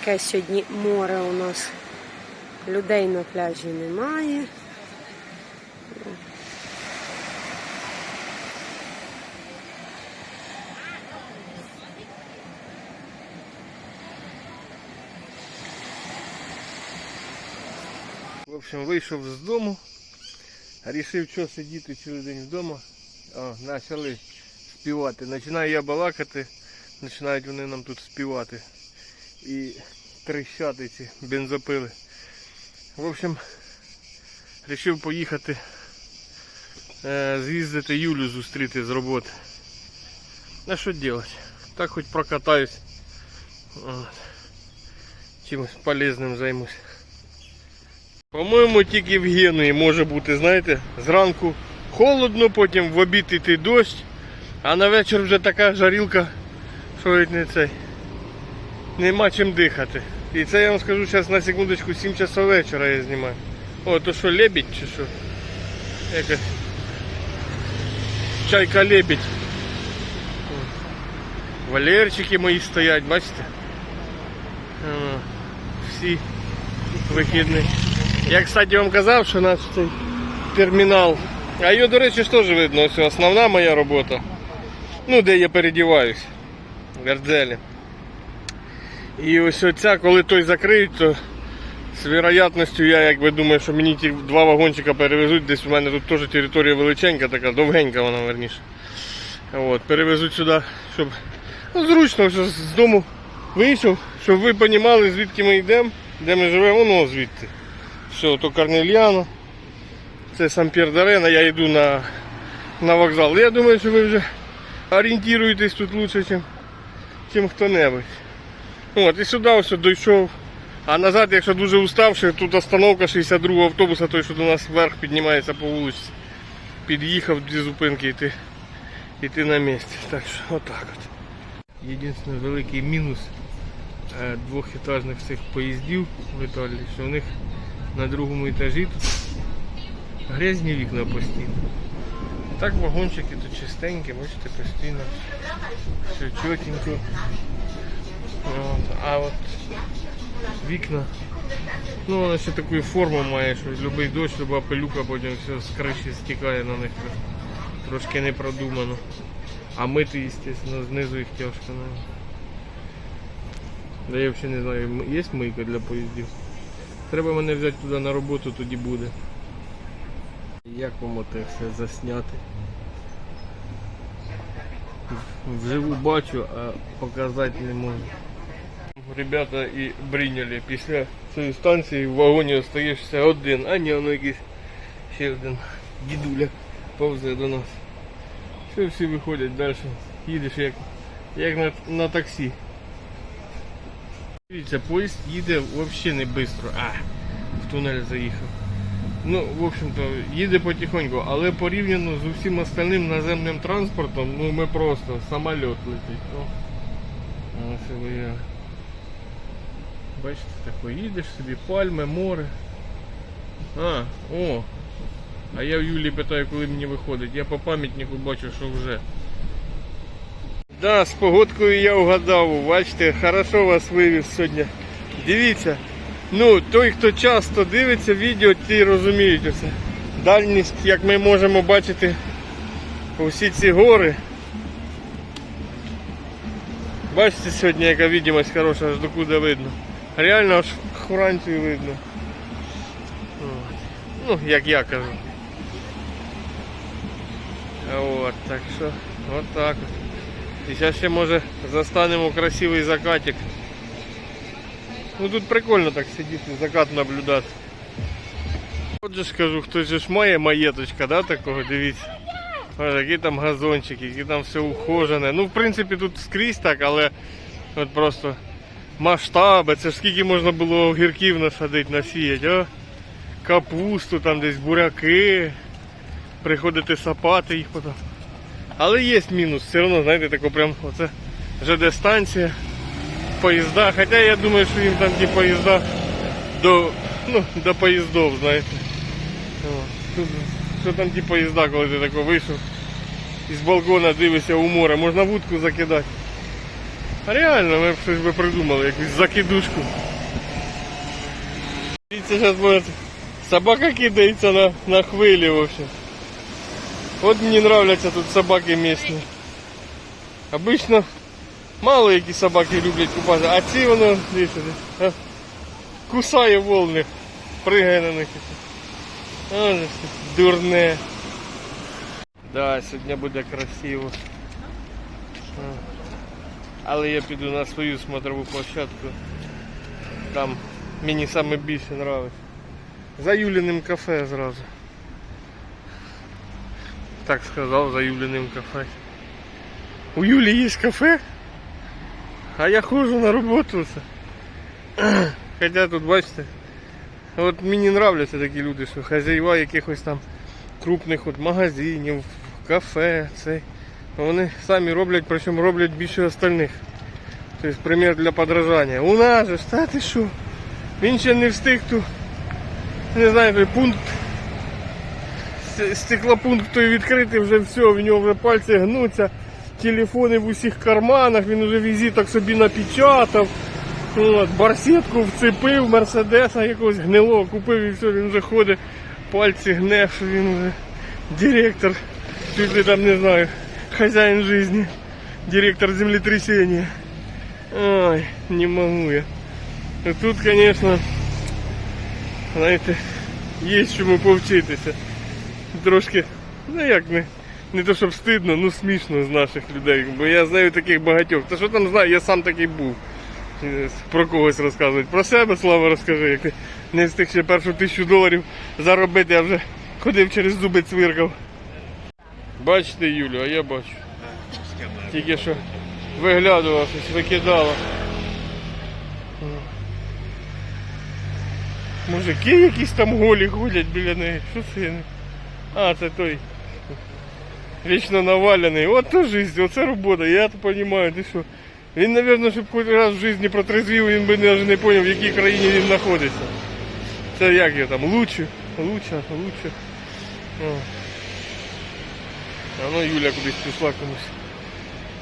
Таке сьогодні море у нас. Людей на пляжі немає. В общем, вийшов з дому, рішив, що сидіти цілий день вдома. О, почали співати. Починаю я балакати, починають вони нам тут співати. І трещати ці бензопили. В общем, вирішив поїхати е, з'їздити Юлю зустріти з роботи. А що робити? Так хоч прокатаюсь. Чимось полезним займусь. По-моєму, тільки в Генуї може бути, знаєте, зранку холодно, потім в обід іти дощ, а на вечір вже така жарілка, що не цей. Нема чим дихати. І це я вам скажу зараз на секундочку 7 часов вечора я знімаю. О, то що лебідь чи що? Якась чайка лебідь. Валерчики мої стоять, бачите? Всі вихідні. Я, кстати, вам казав, що наш цей термінал. А його, до речі, ж теж видно, ось основна моя робота. Ну, де я передіваюсь. В Гердзелі. І ось оця, коли той закриють, то з вероятністю я якби думаю, що мені ті два вагончика перевезуть. Десь у мене тут теж територія величенька, така довгенька вона верніше. От, перевезуть сюди, щоб ну, зручно, що з дому вийшов, щоб ви розуміли, звідки ми йдемо, де ми живемо, воно звідти. Все, то Корнельяно. Це Сампір Дарена, я йду на, на вокзал. Я думаю, що ви вже орієнтуєтесь тут лучше, ніж хто-небудь. От, і сюди ось дійшов. А назад, якщо дуже уставши, тут остановка 62 автобуса, той, що до нас вверх піднімається по вулиці. Під'їхав дві зупинки йти, йти на місці. Так що отак от. Єдиний великий мінус е, двохетажних цих поїздів в Італії, що в них на другому етажі тут грязні вікна постійно. Так вагончики тут чистенькі, бачите, постійно все чотенько. От, а от вікна, ну вона ще таку форму має, що будь-який дощ, люба пилюка потім все з криші стікає на них. Трошки не продумано. А мити, звісно, знизу їх тяжко. наверно. Да я взагалі не знаю, є мийка для поїздів. Треба мене взяти туди на роботу, тоді буде. Як вам оте все засняти? Вживу бачу, а показати не можу. Ребята і бриняли. Після цієї станції в вагоні остаєшся один, а ні, воно якийсь ще один дідуля повзе до нас. Все, всі виходять далі. Їдеш як, як на, на таксі. Дивіться, поїзд їде взагалі не швидко. А, в тунель заїхав. Ну, в общем-то, їде потихоньку, але порівняно з усім остальним наземним транспортом, ну ми просто самоліт летить. Я. Бачите, тако їдеш собі, пальми, море. А, о. А я в Юлі питаю, коли мені виходить. Я по пам'ятнику бачу, що вже. Да, з погодкою я вгадав. Бачите, хорошо вас вивіз сьогодні. Дивіться. Ну, той, хто часто дивиться відео, ті розуміють оце. Дальність, як ми можемо бачити, усі ці гори. Бачите сьогодні, яка відомість хороша, аж докуди видно. Реально аж Францію видно. Ну, як я кажу. От, так що, от так от. І зараз ще може застанемо красивий закатик. Ну тут прикольно так сидіти, закат наблюдати. От же ж кажу, хтось же ж має маєточка, да, такого, дивіться. Ось, які там газончики, які там все ухожене. Ну, в принципі, тут скрізь так, але от просто масштаби, це ж скільки можна було огірків насадити, насіяти, а? Капусту, там десь буряки, приходити сапати їх потім. Але є мінус, все одно, знаєте, тако прям оце ЖД станція, поїзда. Хоча я думаю, що їм там ті поїзда до, ну, до поїздов, знаєте. Тут, що там ті поїзда, коли ти тако вийшов із балкона дивишся у море, можна вудку закидати. А реально, ми б щось би придумали, якусь закидушку. Дивіться, зараз буде собака кидається на, на хвилі вообще. От мені нравляться тут собаки місні. Обично мало які собаки люблять купатися, а ці воно дивіться, десь, а, кусає волни, пригає на них. О, же ж ти дурне. Да, сьогодні буде красиво. Але я піду на свою смотрову площадку. Там мені саме більше подобається. За Юліним кафе зразу. Так сказав, за Юліним кафе. У Юлі є кафе, а я ходжу на роботу. Хоча тут бачите, от мені нравляться такі люди, що хазяїва якихось там крупних от магазинів, кафе, цей. Вони самі роблять, причому роблять більше остальних. Тобто примір для подражання. У нас же та ти що? Він ще не встиг ту, не знаю, той пункт стеклопункт той відкритий, вже все, в нього вже пальці гнуться, телефони в усіх карманах, він вже візиток собі напечатав. От, барсетку вцепив, мерседеса якогось гнилого купив і все, він вже ходить, пальці гне, що він вже директор, чуть ли там не знаю, хозяин жизни, директор землетрясения. Ой, не могу я. Ну, Тут, конечно, знаєте, є чому повчитися. Трошки, ну як не, не то щоб стидно, ну смішно з наших людей. Бо я знаю таких багатьох. Та що там знаю, я сам такий був. Е, Про когось розказують. Про себе, Слава, розкажи, як ти не встиг ще першу тисячу доларів заробити, я вже ходив через зуби цвиркав. Бачите, Юлю, а я бачу. Тільки що виглядував, щось викидала. Мужики якісь там голі ходять біля неї. Що це? А, це той. Вічно навалений. От то жизнь, оце робота, я то розумію, ти що. Він, мабуть, щоб хоч раз в житті протрезвів, він би навіть не зрозумів, в якій країні він знаходиться. Це як його там, лучше, лучше, лучше. А ну Юля кудись пішла комусь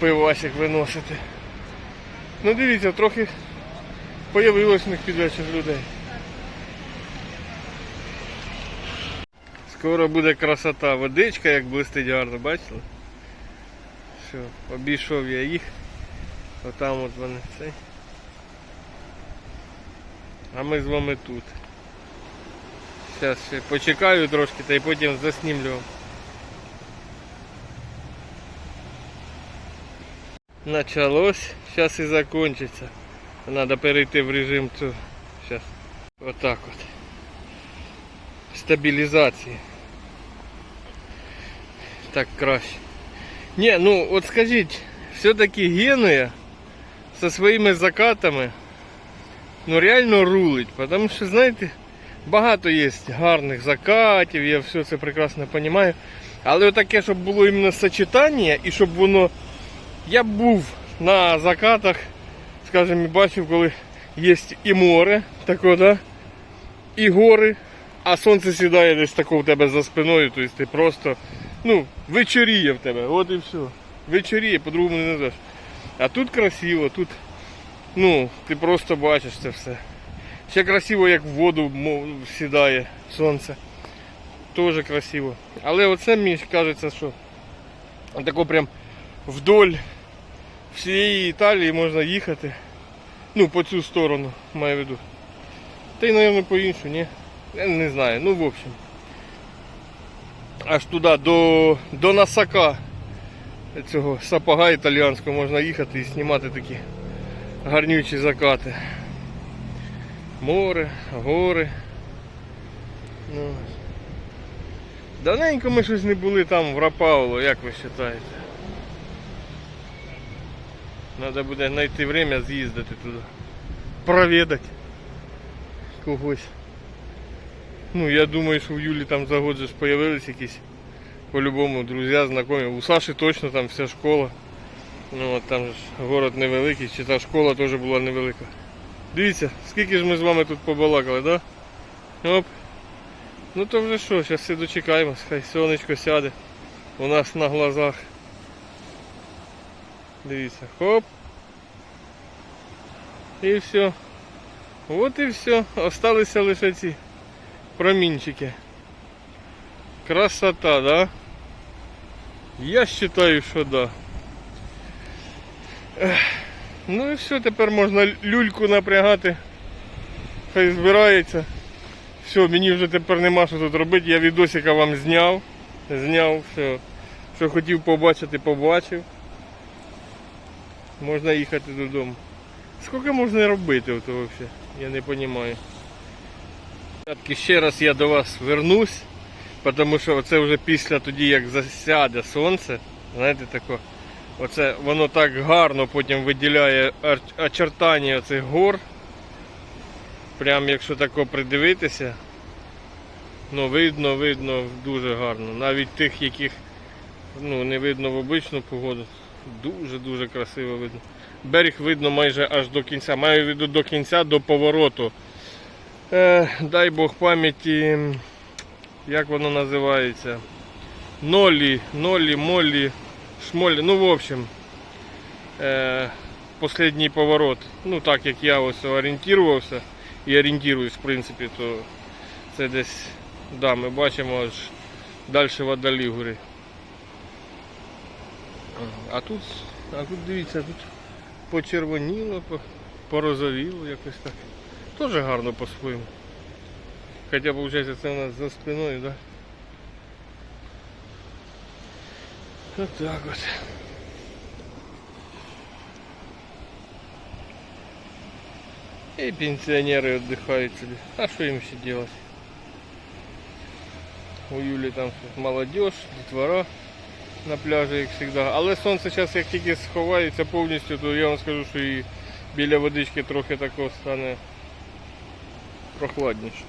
пивасик виносити. Ну дивіться, трохи появилось в них під людей. Скоро буде красота. Водичка як блистить гарно, бачили? Все, обійшов я їх. Отам от вони цей. А ми з вами тут. Зараз ще почекаю трошки та й потім заснімлю. Началось, зараз і закончиться. Треба перейти в режим цю. Зараз. Отак от. Стабілізації. Так краще. Ні, ну от скажіть, все-таки Генуя со своїми закатами ну реально рулить. Тому що, знаєте, багато є гарних закатів, я все це прекрасно розумію. Але таке, щоб було іменно сочетання і щоб воно. Я був на закатах, скажімо, бачив, коли є і море, тако, да? і гори, а сонце сідає десь тако в тебе за спиною, тобто ти просто ну, вечоріє в тебе, от і все. Вечоріє, по-другому не назвеш. А тут красиво, тут ну, ти просто бачиш це все. Ще красиво, як в воду сідає сонце. Теж красиво. Але оце мені кажеться, що тако прям вдоль всієї Італії можна їхати. Ну, по цю сторону, маю в виду. Та й, мабуть, по іншу, ні? Я не знаю, ну в общем. Аж туди до, до Насака цього сапога італіянського можна їхати і знімати такі гарнючі закати. Море, гори. Ну. Давненько ми щось не були там в Рапауло, як ви вважаєте? Треба буде знайти время з'їздити туди. Провідати когось. Ну, я думаю, що в Юлі там за год же ж появились якісь по-любому друзі, знайомі. У Саші точно там вся школа. Ну от там ж город невеликий, чи та школа теж була невелика. Дивіться, скільки ж ми з вами тут побалакали, да? Оп. Ну то вже що, зараз все дочекаємось, хай сонечко сяде у нас на глазах. Дивіться, хоп. І все. От і все. Осталися лише ці промінчики. Красота, да? Я вважаю, що да. Ну і все, тепер можна люльку напрягати. Хай збирається. Все, мені вже тепер нема що тут робити. Я відосика вам зняв. Зняв все. Що хотів побачити, побачив. Можна їхати додому. Скільки можна робити ото взагалі? Я не розумію. Ще раз я до вас вернусь, тому що це вже після тоді, як засяде сонце, знаєте, тако, оце воно так гарно потім виділяє очертання цих гор. Прям якщо тако придивитися, ну видно, видно дуже гарно. Навіть тих, яких ну, не видно в обичну погоду. Дуже-дуже красиво видно. Берег видно майже аж до кінця. Маю в виду до кінця, до повороту. Е, дай Бог пам'яті, як воно називається? Нолі, нолі, молі, шмолі. Ну, в общем, е, последній поворот. Ну, так як я ось орієнтувався і орієнтуюсь, в принципі, то це десь, да, ми бачимо аж далі вода Лігури. А тут, а тут дивіться, тут почервоніло, по- порозовіло якось так. Тоже гарно по-своєму. Хоча, виходить, це у нас за спиною, да? От так от. І пенсіонери віддихають собі. А що їм ще робити? У Юлі там молодіж, дітвора На пляжі, як завжди. Але сонце зараз як тільки сховається повністю, то я вам скажу, що і біля водички трохи такого стане прохладніше.